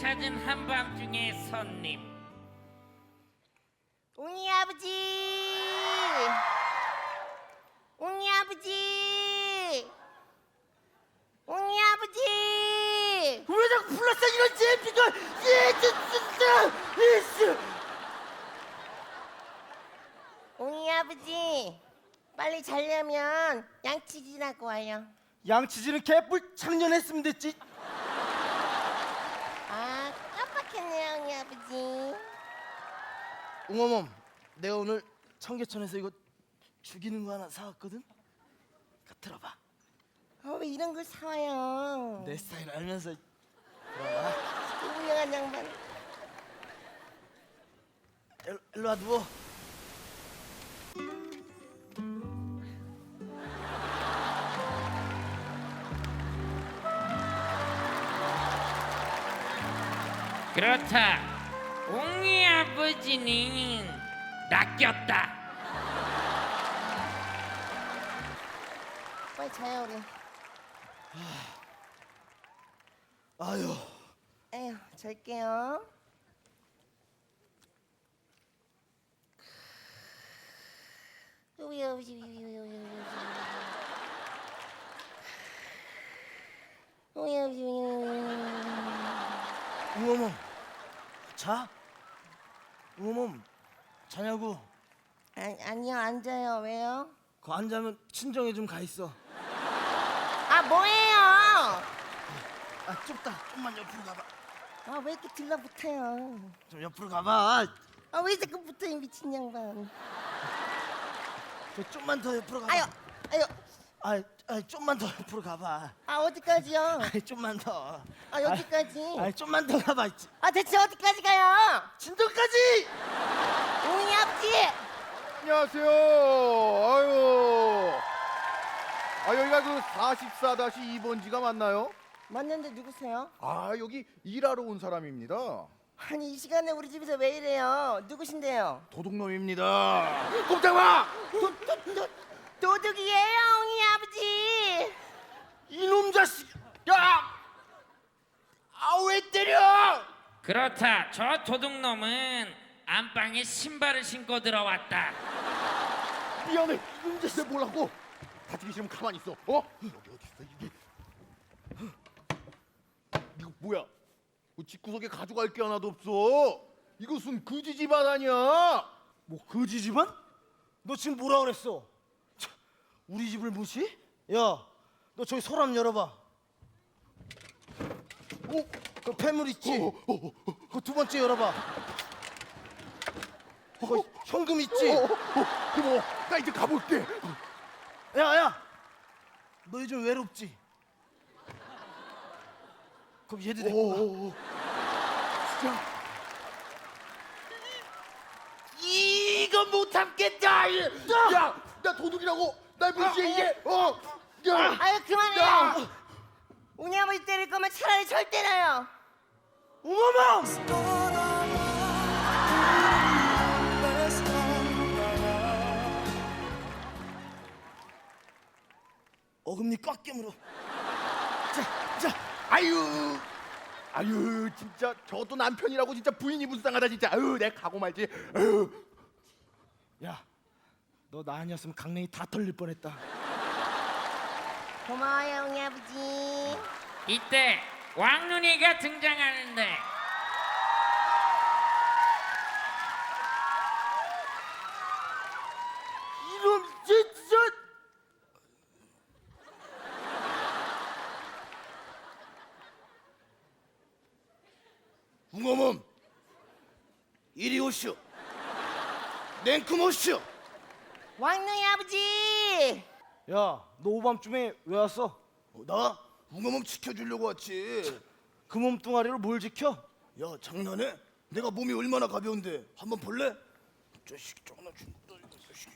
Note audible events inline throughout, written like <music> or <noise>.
찾은 한밤중의 손님. 웅이 아버지. 웅이 아버지. 웅이 아버지. 왜 자꾸 불렀어? 이런 제비가 예 진짜. 예스 웅이 아버지 빨리 자려면 양치질하고 와요. 양치질은 개뿔 작년했으면 됐지 아 깜빡했네요 웅이 아버지. 웅어멈 내가 오늘 청계천에서 이거 죽이는 거 하나 사왔거든? 가 들어봐. 어, 왜 이런 걸 사와요? 내 스타일 알면서 들어봐 그 유명한 양반. 일- 일로 와 누워 그렇다. 옹이 아버지는 낚였다. 빨리 자요 우리. 아유. 에휴 잘게요. 우리 아버지 우리 아버지 웅어멈 자 웅어멈 자냐고. 아니, 아니요 앉아요. 왜요? 그 앉으면 친정에 좀 가 있어. 아 뭐예요? 아 좁다. 좀만 옆으로 가봐. 아 왜 이렇게 들러붙어요? 좀 옆으로 가봐. 아 왜 자꾸 붙어요 미친 양반? 저 좀만 더 옆으로 가봐. 아유 아유 아, 아 좀만 더 옆으로 가봐 아 어디까지요? 아 좀만 더 아 여기까지 아 좀만 더 가봐 있지 아 대체 어디까지 가요? 친정까지 우리 아버지 안녕하세요. 아유. 아 여기가 그 44-2번지가 맞나요? 맞는데 누구세요? 아 여기 일하러 온 사람입니다. 아니 이 시간에 우리 집에서 왜 이래요? 누구신데요? 도둑놈입니다. 꼼짝마! 도, 도둑이에요, 옹이 아버지. 이놈 자식 야! 아 왜 때려 그렇다 저 도둑놈은 안방에 신발을 신고 들어왔다 미안해. 이놈 자식 내가 뭐라고? 다치기 싫으면 가만히 있어. 어? 여기 어디 있어 이게? 이거 뭐야? 뭐 집구석에 가져갈 게 하나도 없어. 이것은 그지 집안 아니야. 뭐 거지 집안? 너 지금 뭐라 그랬어? 차, 우리 집을 무시? 야, 너 저기 서랍 열어봐. 어? 그 폐물 있지? 어, 어, 어, 어. 그두 번째 열어봐. 그 현금 있지? 어, 어, 고마워. 나 이제 가볼게. 야, 야, 너 요즘 외롭지? 그럼 얘도 어, 가. 어, 어. 진짜. 이거 못 참겠다. 이- 야, 나 도둑이라고. 날 무시해 이게. 어. 야. 아유 그만해요. 야. 옹이 아버지 때릴 거면 차라리 절 때려요. 웅어망! 어금니 꽉 깨물어. 자, 자, 아유. 아유, 진짜 저도 남편이라고 진짜 부인이 불쌍하다 진짜. 아유, 내가 가고 말지. 아유. 야, 너 나 아니었으면 강냉이 다 털릴 뻔했다. 고마워요, 옹이 아버지. 이때 왕눈이가 등장하는데 이놈 진짜. 웅어멈, 이리 오시오. 냉큼 오시오. 왕눈이 아버지. 야, 너 오밤중에 왜 왔어? 어, 나 웅어몸 지켜주려고 왔지. 그 몸뚱아리로 뭘 지켜? 야 장난해? 내가 몸이 얼마나 가벼운데 한번 볼래? 이 자식이 장난치는 것도 아니고 이 자식이.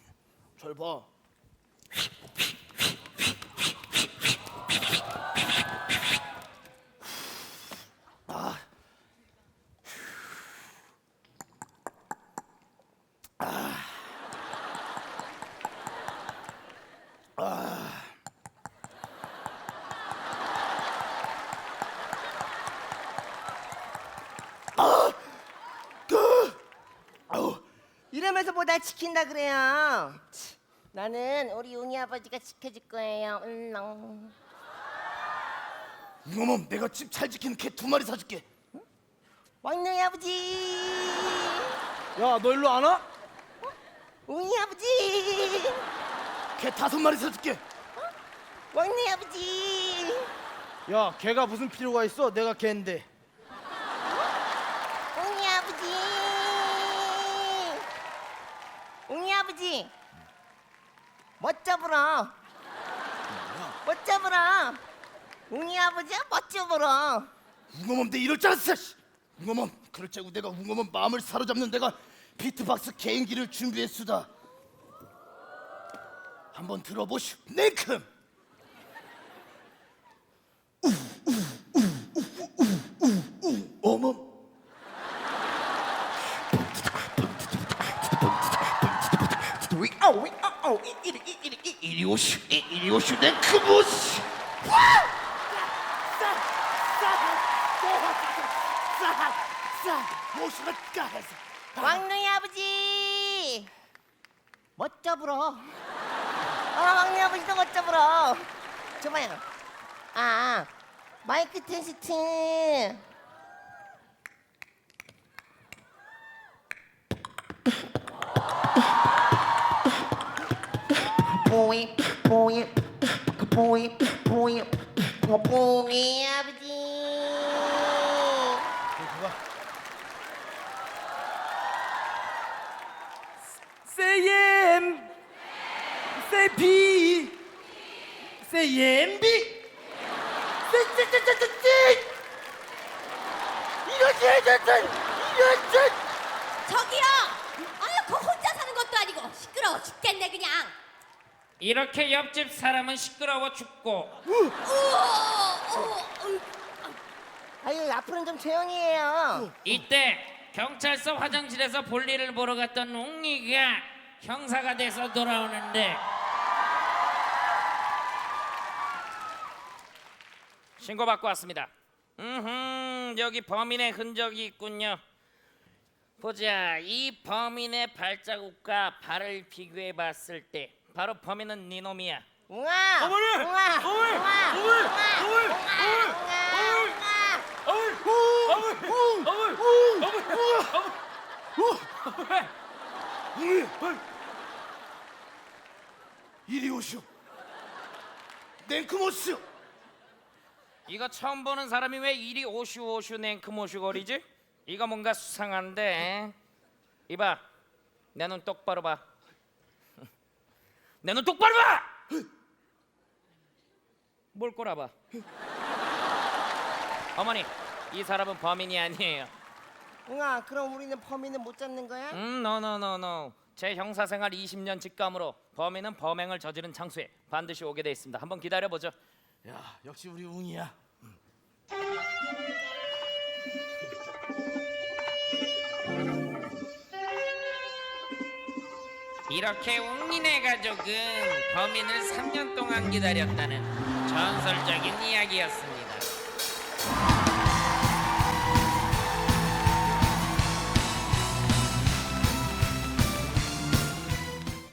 잘 봐. 아. 아. 그. 아우. 이러면서 뭐나 지킨다 그래요. 나는 우리 용이 아버지가 지켜줄 거예요. 음, 음. 이놈은 내가 집 잘 지키는 개 두 마리 사줄게. 왕룡이 아버지, 야, 너 일로 안 와? 어? 웅이 아버지. 개 다섯 마리 사줄게 왕눈이 아버지. 야 걔가 무슨 필요가 있어? 내가 걔인데. 웅이 아버지. 웅이 아버지. 멋져 불어. 멋져 불어. 웅이 아버지야 멋져 불어. 웅어멈 내 이럴 줄 알았어 씨. 웅어멈 그럴 줄 알고 내가 웅어멈 마음을 사로잡는 내가 비트박스 개인기를 준비했수다 한번 들어보시오 냉큼 이리 오시오 이리 오시오 냉큼 오시오 까해서 왕눈이 아버지. 멋져 불어. 아 왕눈이 아버지도 멋져 불어. 저봐요. 아 마이크 테스트. 보이 보이 보이 보이 보이 아버지. Say M, say B, say MB, say 찌찌찌찌찌. 이거지 이거지 이거지. 저기요! 아유, 그 혼자 사는 것도 아니고 시끄러워 죽겠네 그냥. 이렇게 옆집 사람은 시끄러워 죽고 우와, 어, 아유 앞으로는 좀 조용히 해요. 이때 경찰서 화장실에서 볼일을 보러 갔던 웅이가 형사가 돼서 돌아오는데 신고 받고 왔습니다. 음, 여기 범인의 흔적이 있군요. 보자, 이 범인의 발자국과 발을 비교해 봤을 때 바로 범인은 니놈이야. 웅아! 어머니! 웅아! 어머니! 웅아! 어머니! 웅아! 어머니! 웅아! 웅아! 어머니, 어머니, 어머니, 어머니. 이리 오시오 오시오 이거 처음 보는 사람이 왜 이리 오슈오슈 냉크모슈 거리지? 이거 뭔가 수상한데. 이봐, 내 눈 똑바로 봐. <laughs> 내 눈 똑바로 봐. 뭘 꼬라봐? 어머니, 이 사람은 범인이 아니에요. 웅아, 그럼 우리는 범인은 못 잡는 거야? 음, 노노노노. 제 형사 생활 20년 직감으로 범인은 범행을 저지른 장소에 반드시 오게 돼 있습니다. 한번 기다려 보죠. 야 역시 우리 웅이야. 이렇게 웅이네 가족은 범인을 3년 동안 기다렸다는 전설적인 이야기였습니다.